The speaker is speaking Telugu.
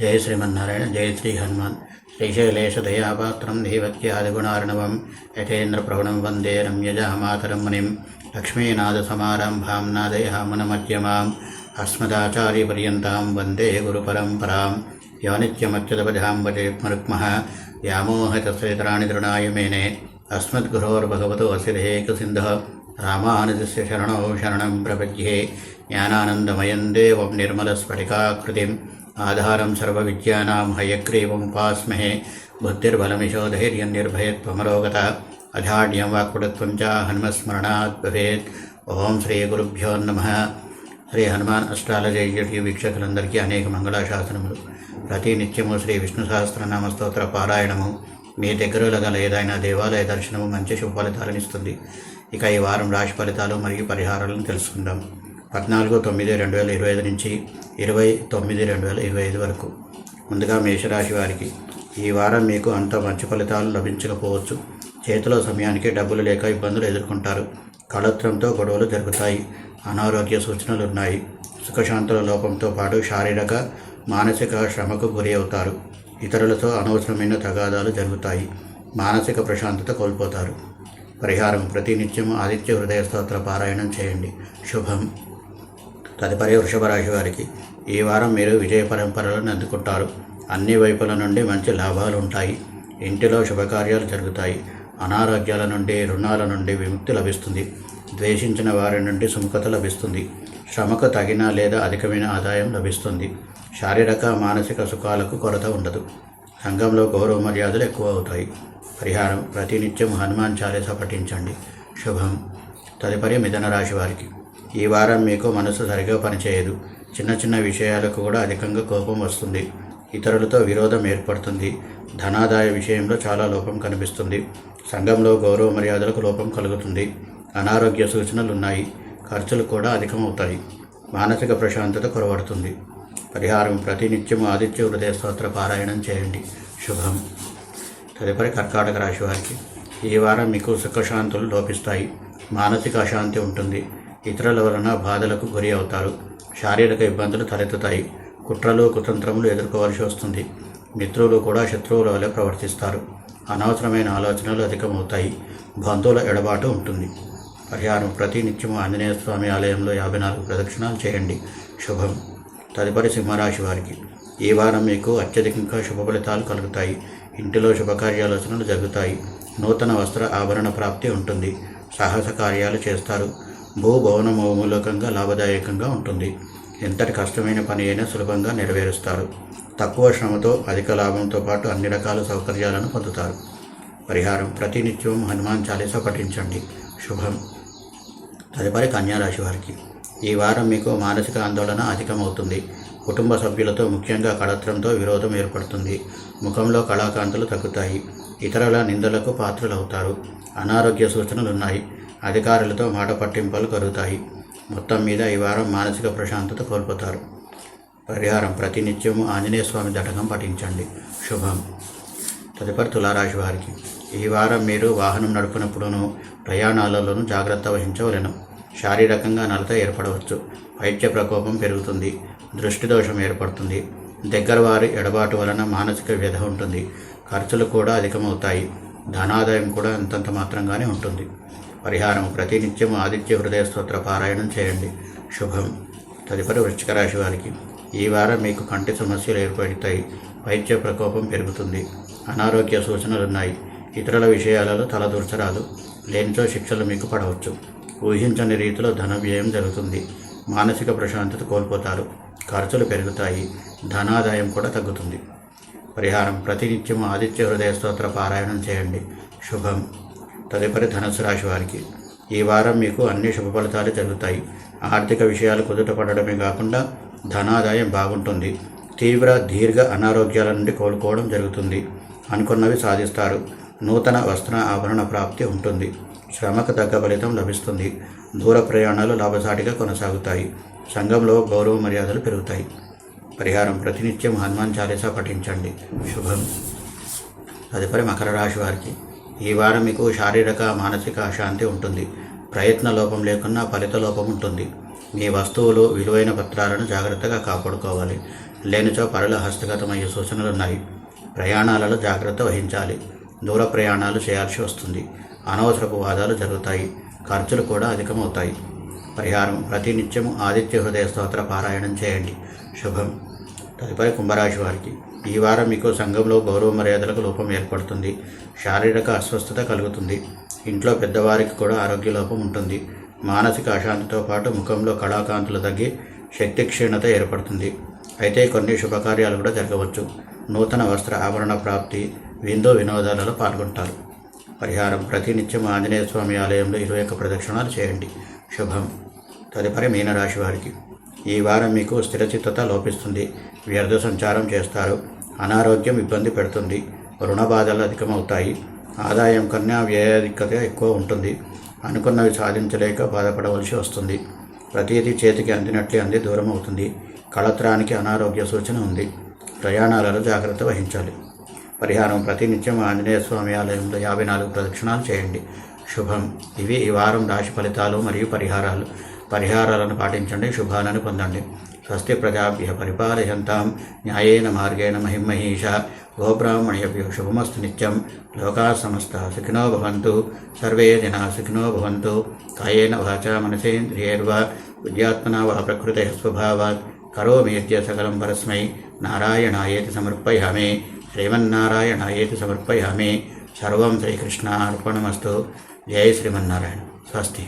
ஜெய ஸ்ரீமன்னாராயண ஜெய ஸ்ரீ ஹனுமான் ஸ்ரீசைலேஷதயாபாத்திரம் தெய்வத்யாதிகுணார்ணவம் யதேந்திரபிரகுணம் வந்தே ரம்யஜாமாதரம் முனிம் லக்ஷ்மீநாதசமாரம்பாம் நாதயாமுனமத்யமாம் अस्मदाचार्यपर्यन्तां वन्दे गुरुपरम्परां यो नित्यमच्युतपदां वदे मरुक्मः व्यामोहतस्वेतराणि तृणाय मेने अस्मद्गुरोर्भगवतोऽसिरेकसिन्धः रामानुजस्य शरणौ शरणं प्रपद्ये ज्ञानानन्दमयं देवं निर्मलस्फटिकाकृतिं ఆధారం సర్వవిద్యానాం హయగ్రీవం ఉపాస్మహే బుద్ధిర్బలమిశోధైర్యం నిర్భయత్వమరోగత అజాడ్యం వాక్పుడత్వం చ హనుమస్మరణాత్ భవేత్. ఓం శ్రీ గురుభ్యో నమ. శ్రీ హనుమాన్ అష్టాలజీ యూట్యూబ్ వీక్షకులందరికీ అనేక మంగళాశాసనములు. ప్రతి నిత్యము శ్రీ విష్ణు సహస్రనామ స్తోత్ర పారాయణము. మీ దగ్గరలో గల ఏదైనా దేవాలయ దర్శనము మంచి శుభ ఫలితాలనిస్తుంది ఇక ఈ వారం రాశి ఫలితాలు మరియు పరిహారాలను తెలుసుకుందాం. పద్నాలుగు తొమ్మిది రెండు వేల ఇరవై ఐదు నుంచి ఇరవై తొమ్మిది రెండు వేల ఇరవై ఐదు వరకు. ముందుగా మేషరాశి వారికి ఈ వారం మీకు అంత మంచి ఫలితాలు లభించకపోవచ్చు. చేతిలో సమయానికి డబ్బులు లేక ఇబ్బందులు ఎదుర్కొంటారు. కళత్రంతో గొడవలు జరుగుతాయి. అనారోగ్య సూచనలు ఉన్నాయి. సుఖశాంతుల లోపంతో పాటు శారీరక మానసిక శ్రమకు గురి అవుతారు. ఇతరులతో అనవసరమైన తగాదాలు జరుగుతాయి. మానసిక ప్రశాంతత కోల్పోతారు. పరిహారం ప్రతినిత్యం ఆదిత్య హృదయ స్తోత్ర పారాయణం చేయండి. శుభం. తదుపరి వృషభ రాశి వారికి ఈ వారం మీరు విజయ పరంపరలను అందుకుంటారు. అన్ని వైపుల నుండి మంచి లాభాలు ఉంటాయి ఇంటిలో శుభకార్యాలు జరుగుతాయి. అనారోగ్యాల నుండి రుణాల నుండి విముక్తి లభిస్తుంది. ద్వేషించిన వారి నుండి సుముఖత లభిస్తుంది. శ్రమకు తగిన లేదా అధికమైన ఆదాయం లభిస్తుంది. శారీరక మానసిక సుఖాలకు కొరత ఉండదు. సంఘంలో గౌరవ మర్యాదలు ఎక్కువ అవుతాయి పరిహారం ప్రతినిత్యం హనుమాన్ చాలీస పఠించండి. శుభం. తదుపరి మిథన రాశి వారికి. ఈ వారం మీకు మనసు సరిగా పనిచేయదు. చిన్న చిన్న విషయాలకు కూడా అధికంగా కోపం వస్తుంది. ఇతరులతో విరోధం ఏర్పడుతుంది. ధనాదాయ విషయంలో చాలా లోపం కనిపిస్తుంది. సంఘంలో గౌరవ మర్యాదలకు లోపం కలుగుతుంది. అనారోగ్య సూచనలు ఉన్నాయి. ఖర్చులు కూడా అధికమవుతాయి. మానసిక ప్రశాంతత కొరవడుతుంది. పరిహారం ప్రతినిత్యం ఆదిత్య హృదయ స్తోత్ర పారాయణం చేయండి. శుభం. తదుపరి కర్కాటక రాశి వారికి ఈ వారం మీకు సుఖశాంతులు లోపిస్తాయి. మానసిక అశాంతి ఉంటుంది. ఇతరుల వలన బాధలకు గురి అవుతారు. శారీరక ఇబ్బందులు తలెత్తుతాయి. కుట్రలు కుతంత్రములు ఎదుర్కోవాల్సి వస్తుంది. మిత్రులు కూడా శత్రువుల వలె ప్రవర్తిస్తారు. అనవసరమైన ఆలోచనలు అధికమవుతాయి. బంధువుల ఎడబాటు ఉంటుంది. పరిహారం ప్రతి నిత్యము ఆంజనేయ స్వామి ఆలయంలో యాభై నాలుగు ప్రదక్షిణాలు చేయండి. శుభం. తదుపరి సింహరాశి వారికి. ఈ వారం మీకు అత్యధికంగా శుభ ఫలితాలు కలుగుతాయి. ఇంటిలో శుభకార్యాలోచనలు జరుగుతాయి. నూతన వస్త్ర ఆభరణ ప్రాప్తి ఉంటుంది. సాహస కార్యాలు చేస్తారు. భూభవనం మూలకంగా లాభదాయకంగా ఉంటుంది. ఎంతటి కష్టమైన పని అయినా సులభంగా నెరవేరుస్తారు. తక్కువ శ్రమతో అధిక లాభంతో పాటు అన్ని రకాల సౌకర్యాలను పొందుతారు. పరిహారం ప్రతినిత్యం హనుమాన్ చాలీసా పఠించండి. శుభం. తదుపరి కన్యారాశి వారికి. ఈ వారం మీకు మానసిక ఆందోళన అధికమవుతుంది. కుటుంబ సభ్యులతో ముఖ్యంగా కళత్రంతో విరోధం ఏర్పడుతుంది. ముఖంలో కళాకాంతులు తగ్గుతాయి. ఇతరుల నిందలకు పాత్రలవుతారు. అనారోగ్య సూచనలు ఉన్నాయి అధికారులతో మాట పట్టింపులు కలుగుతాయి. మొత్తం మీద ఈ వారం మానసిక ప్రశాంతత కోల్పోతారు. పరిహారం ప్రతినిత్యము ఆంజనేయ స్వామి దటకం పఠించండి. శుభం. తదుపరి తులారాశి వారికి. ఈ వారం మీరు వాహనం నడుపునప్పుడును ప్రయాణాలలోనూ జాగ్రత్త వహించవలెను. శారీరకంగా నలత ఏర్పడవచ్చు. వైద్య ప్రకోపం పెరుగుతుంది. దృష్టి దోషం ఏర్పడుతుంది. దగ్గర వారి ఎడబాటు వలన మానసిక వ్యధ ఉంటుంది. ఖర్చులు కూడా అధికమవుతాయి. ధనాదాయం కూడా అంతంత మాత్రంగానే ఉంటుంది. పరిహారం ప్రతినిత్యం ఆదిత్య హృదయ స్తోత్ర పారాయణం చేయండి. శుభం. తదుపరి వృశ్చిక రాశి వారికి ఈ వారం మీకు కంటి సమస్యలు ఏర్పడతాయి. వైద్య ప్రకోపం పెరుగుతుంది. అనారోగ్య సూచనలు ఉన్నాయి. ఇతరుల విషయాలలో తలదూర్చరాదు లేనితో శిక్షలు మీకు పడవచ్చు. ఊహించని రీతిలో ధన వ్యయం జరుగుతుంది. మానసిక ప్రశాంతత కోల్పోతారు. ఖర్చులు పెరుగుతాయి. ధనాదాయం కూడా తగ్గుతుంది. పరిహారం ప్రతినిత్యం ఆదిత్య హృదయ స్తోత్ర పారాయణం చేయండి. శుభం. తదుపరి ధనుసు రాశి వారికి ఈ వారం మీకు అన్ని శుభ ఫలితాలు జరుగుతాయి. ఆర్థిక విషయాలు కుదుట పడడమే కాకుండా ధనాదాయం బాగుంటుంది. తీవ్ర దీర్ఘ అనారోగ్యాల నుండి కోలుకోవడం జరుగుతుంది. అనుకున్నవి సాధిస్తారు. నూతన వస్త్ర ఆభరణ ప్రాప్తి ఉంటుంది. శ్రమకు తగ్గ ఫలితం లభిస్తుంది. దూర ప్రయాణాలు లాభసాటిగా కొనసాగుతాయి. సంఘంలో గౌరవ మర్యాదలు పెరుగుతాయి. పరిహారం ప్రతినిత్యం హనుమాన్ చాలీసా పఠించండి. శుభం. తదుపరి మకర రాశి వారికి ఈ వారం మీకు శారీరక మానసిక అశాంతి ఉంటుంది. ప్రయత్న లోపం లేకున్నా ఫలిత లోపం ఉంటుంది. మీ వస్తువులు విలువైన పత్రాలను జాగ్రత్తగా కాపాడుకోవాలి. లేనిచో పరుల హస్తగతమయ్యే సూచనలున్నాయి. ప్రయాణాలలో జాగ్రత్త వహించాలి. దూర ప్రయాణాలు చేయాల్సి వస్తుంది. అనవసరపు వాదాలు జరుగుతాయి. ఖర్చులు కూడా అధికమవుతాయి. పరిహారం ప్రతినిత్యము ఆదిత్య హృదయ స్తోత్ర పారాయణం చేయండి. శుభం. తదుపరి కుంభరాశి వారికి. ఈ వారం మీకు సంఘంలో గౌరవ మర్యాదలకు లోపం ఏర్పడుతుంది. శారీరక అస్వస్థత కలుగుతుంది. ఇంట్లో పెద్దవారికి కూడా ఆరోగ్య లోపం ఉంటుంది. మానసిక అశాంతితో పాటు ముఖంలో కళాకాంతులు తగ్గి శక్తి క్షీణత ఏర్పడుతుంది. అయితే కొన్ని శుభకార్యాలు కూడా జరగవచ్చు. నూతన వస్త్ర ఆభరణ ప్రాప్తి విందు వినోదాలలో పాల్గొంటారు. పరిహారం ప్రతినిత్యం ఆంజనేయ స్వామి ఆలయంలో ఇరవై ఒక్క ప్రదక్షిణాలు చేయండి. శుభం. తదుపరి మీనరాశి వారికి. ఈ వారం మీకు స్థిరచిత్తత లోపిస్తుంది. వ్యర్థ సంచారం చేస్తారు. అనారోగ్యం ఇబ్బంది పెడుతుంది. రుణ బాధలు అధికమవుతాయి. ఆదాయం కన్నా వ్యయాధిక్యత ఎక్కువ ఉంటుంది. అనుకున్నవి సాధించలేక బాధపడవలసి వస్తుంది. ప్రతిదీ చేతికి అందినట్లే అంది దూరం అవుతుంది. కళత్రానికి అనారోగ్య సూచన ఉంది. ప్రయాణాలలో జాగ్రత్త వహించాలి. పరిహారం ప్రతినిత్యం ఆంజనేయ స్వామి ఆలయంలో యాభై నాలుగు ప్రదక్షిణాలు చేయండి. శుభం. ఇవి ఈ వారం రాశి ఫలితాలు మరియు పరిహారాలు. పరిహారాలను పాటించండి శుభాలను పొందండి. స్వస్తి ప్రజాభ్య పరిపాలయంతాం. న్యాయేన మార్గేణ మహిమహీష గోబ్రాహ్మణ్యభ్యో శుభమస్తు నిత్యం. లోకా సమస్త సుఖినో భవంతు. సర్వే జనా సుఖినో భవంతు. కాయేన వాచా మనసేంద్రియర్వా. విద్యాత్మనా వా ప్రకృతే స్వభావాత్. కరోమీత్య సకలం పరస్మై. నారాయణాయేతి సమర్పయామి. శ్రీమన్నారాయణాయేతి సమర్పయామి. సర్వం శ్రీకృష్ణార్పణమస్తు. జయ శ్రీమన్నారాయణ. స్వస్తి.